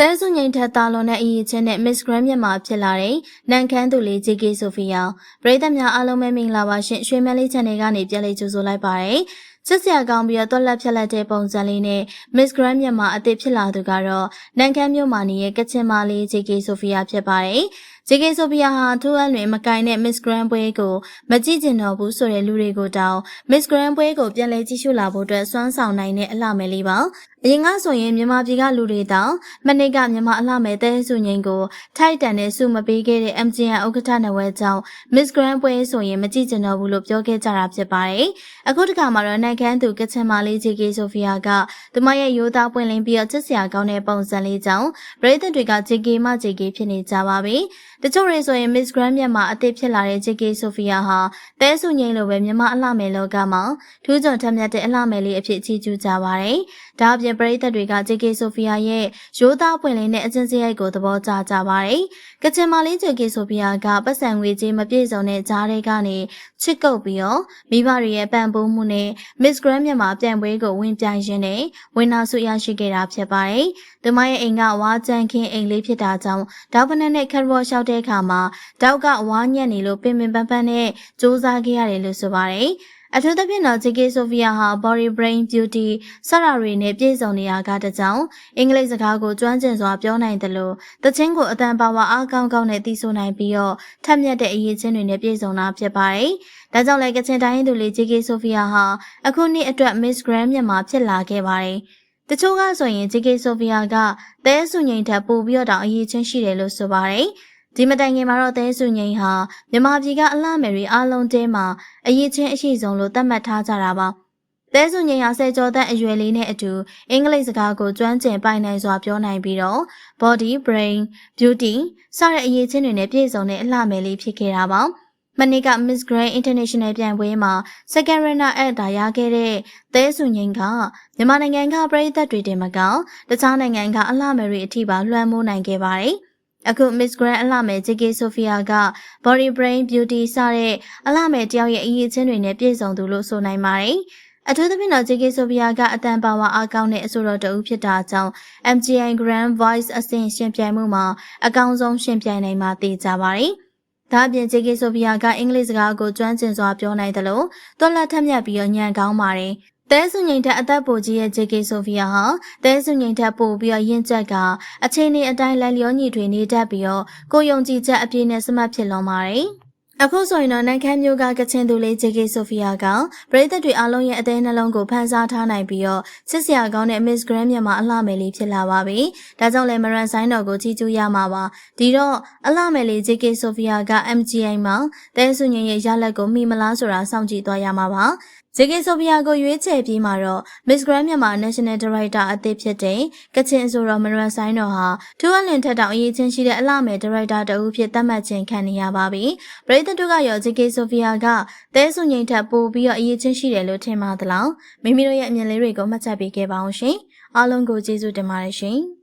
တဲစုငိန်ထက်တာလွန်တဲ့အရေးချင်းနဲ့ Miss Grand မြန်မာဖြစ်လာတဲ့နန်ခမ်းသူလေး JK ဆိုဖီယာပရိသတ်များအားလုံးပဲမင်္ဂလာပါရှင်ရွှေမလေး channel ကနေပြန်လည်ကြိုဆိုလိုက်ပါရစေစစ်စရာကောင်းပြီးတော့တွက်လက်ဖြက်လက်တဲ့ပုံစံလေးနဲ့ Miss Grand မြန်မာအသစ်ဖြစ်လာသူကတော့နန်ခမ်းမြို့မှာနေတဲ့ကချင်မလေး JK ဆိုဖီယာဖြစ်ပါတယ် JK ဆိုဖီယာဟာထူးအပ်လွင်မကိုင်တဲ့ Miss Grand ပွဲကိုမကြည့်ကျင်တော့ဘူးဆိုတဲ့လူတွေကိုတောင်း Miss Grand ပွဲကိုပြန်လည်ကြည့်ရှုလာဖို့အတွက်စွမ်းဆောင်နိုင်တဲ့အလှမယ်လေးပါအရင်ကဆိုရင်မြန်မာပြည်ကလူတွေတောင်းမနစ်ကမြန်မာအလှမယ်တဲစုငိန်ကိုထိုက်တန်တဲ့စုမပေးခဲ့တဲ့ MGN ဥက္ကဋ္ဌနဝဲကြောင့် Miss Grand ပွဲဆိုရင်မကြည့်ကျင်တော့ဘူးလို့ပြောခဲ့ကြတာဖြစ်ပါတယ်အခုတခါမှာတော့နိုင်ခမ်းသူကချင်မလေး JK ဆိုဖီယာကသူမရဲ့ရိုးသားပွင့်လင်းပြီးတော့ချစ်စရာကောင်းတဲ့ပုံစံလေးကြောင့်ပရိသတ်တွေက JK မ JK ဖြစ်နေကြပါပြီတချို့တွေဆိုရင် Miss Grand မြန်မာအသစ်ဖြစ်လာတဲ့ JK ဆိုဖီယာဟာတဲစုငိန်လိုပဲမြန်မာအလှမယ်လောကမှာထူးချွန်ထက်မြက်တဲ့အလှမယ်လေးအဖြစ်ချီးကျူးကြပါတယ်ဒါအပြင်ပရိသတ်တွေက JK ဆိုဖီယာရဲ့ရိုးသားပွင့်လင်းတဲ့အချင်းစရိုက်ကိုသဘောကျကြပါတယ်ကချင်မာလေး JK ဆိုဖီယာကပတ်စံငွေကြေးမပြည့်စုံတဲ့ဂျားတွေကနေချစ်ကုပ်ပြီးတော့မိဘတွေရဲ့ပံ့ပိုးမှုနဲ့ Miss Grand မြန်မာပြန်ပွဲကိုဝင်ပြိုင်ရင်းနဲ့ဝင်နာဆုရရှိခဲ့တာဖြစ်ပါတယ်။သူမရဲ့အိမ်ကဝါကြံခင်းအိမ်လေးဖြစ်တာကြောင့်ဒေါက်ဖနက်နဲ့ခက်ရော့လျှောက်တဲ့အခါမှာဒေါက်ကဝါညက်နေလို့ပင်ပင်ပန်းပန်းနဲ့စူးစမ်းခဲ့ရတယ်လို့ဆိုပါတယ်။အထူးသဖြင့်တော့ JK Sophia ဟာ body brain beauty စရတွေနဲ့ပြည့်စုံနေရကတကြောင်အင်္ဂလိပ်စကားကိုကျွမ်းကျင်စွာပြောနိုင်တယ်လို့တချင်းကိုအတန်ပါဝါအားကောင်းကောင်းနဲ့သိဆိုနိုင်ပြီးတော့ထက်မြက်တဲ့အရေးချင်းတွေနဲ့ပြည့်စုံတာဖြစ်ပါတယ်။ဒါကြောင့်လည်းကချင်တိုင်းသူလေး JK Sophia ဟာအခုနှစ်အတွက် Miss Grand မြန်မာဖြစ်လာခဲ့ပါတယ်။တချို့ကဆိုရင် JK Sophia ကသဲစုငိန်ထက်ပိုပြီးတော့တောင်အရေးချင်းရှိတယ်လို့ဆိုပါတယ်။ ဒီမတိုင်ခင်မှာတော့သဲစုငိန်ဟာမြမပြည်ကအလှမယ်တွေအားလုံးတဲမှာအရေးချင်းအရှိဆုံးလို့သတ်မှတ်ထားကြတာပါ။သဲစုငိန်ဟာဆယ်ကျော်သက်အရွယ်လေးနဲ့အတူအင်္ဂလိပ်စကားကိုကျွမ်းကျင်ပိုင်နိုင်စွာပြောနိုင်ပြီးတော့ body brain beauty စတဲ့အရေးချင်းတွေနဲ့ပြည့်စုံတဲ့အလှမယ်လေးဖြစ်ခဲ့တာပါ။မနေ့က Miss Grand International ပြိုင်ပွဲမှာ second runner up တာရခဲ့တဲ့သဲစုငိန်ကမြန်မာနိုင်ငံကပြည်သက်တွေတင်မကတခြားနိုင်ငံကအလှမယ်တွေအထိပါလွှမ်းမိုးနိုင်ခဲ့ပါတယ်။ အခု Miss Grand အလှမယ် JK Sophia က Body Brain Beauty စတဲ့အလှမယ်တယောက်ရဲ့အရေးချင်းတွေနဲ့ပြည့်စုံသူလို့ဆိုနိုင်ပါတယ်။အထူးသဖြင့်တော့ JK Sophia ကအတန်ပါဝါအားကောင်းတဲ့အဆိုတော်တဦးဖြစ်တာကြောင့် MGI Grand Voice အဆင့်ရှင်ပြိုင်မှုမှာအကောင်းဆုံးရှင်ပြိုင်နိုင်မှာသိကြပါတယ်။ဒါအပြင် JK Sophia ကအင်္ဂလိပ်စကားကိုကျွမ်းကျင်စွာပြောနိုင်တယ်လို့သွက်လက်ထက်မြက်ပြီးတော့ညံကောင်းပါတယ်။ တဲစုငိန်ထက်အသက်ပိုကြီးရဲ့ JK ဆိုဖီယာဟာတဲစုငိန်ထက်ပိုပြီးတော့ရင့်ကျက်ကအခြေအနေအတိုင်းလက်လျောညီထွေနေတတ်ပြီးတော့ကိုယုံကြည်ချက်အပြည့်နဲ့စမတ်ဖြစ်လွန်ပါတယ်။အခုဆိုရင်တော့နိုင်ခမ်းမျိုးကကချင်သူလေး JK ဆိုဖီယာကပရိသတ်တွေအားလုံးရဲ့အသေးနှလုံးကိုဖန်ဆားထားနိုင်ပြီးတော့ချစ်စရာကောင်းတဲ့ Miss Grand မြန်မာအလှမယ်လေးဖြစ်လာပါပြီ။ဒါကြောင့်လည်းမရန်ဆိုင်တော်ကိုကြီးကျူးရမှာပါ။ဒီတော့အလှမယ်လေး JK ဆိုဖီယာက MGI မှာတဲစုငင်ရဲ့ရလက်ကိုမိမလားဆိုတာစောင့်ကြည့်သွားရမှာပါ။ JK ဆိုဖီယာကိုရွေးချယ်ပြီးမှတော့ Miss Grand မြန်မာ National Director အသစ်ဖြစ်တဲ့ကချင်အဆိုတော်မရန်ဆိုင်တော်ဟာထူးအလင်ထက်တောင်အရေးချင်းရှိတဲ့အလှမယ် Director တဦးဖြစ်သတ်မှတ်ခြင်းခံနေရပါပြီ။ပရိသတ်တို့ကရော JK ဆိုဖီယာကတဲဆုငိန်ထက်ပိုပြီးတော့အရေးချင်းရှိတယ်လို့ထင်ပါသလား။မိမိတို့ရဲ့အမြင်လေးတွေကိုမှတ်ချက်ပေးခဲ့ပါအောင်ရှင်။အားလုံးကိုကျေးဇူးတင်ပါတယ်ရှင်။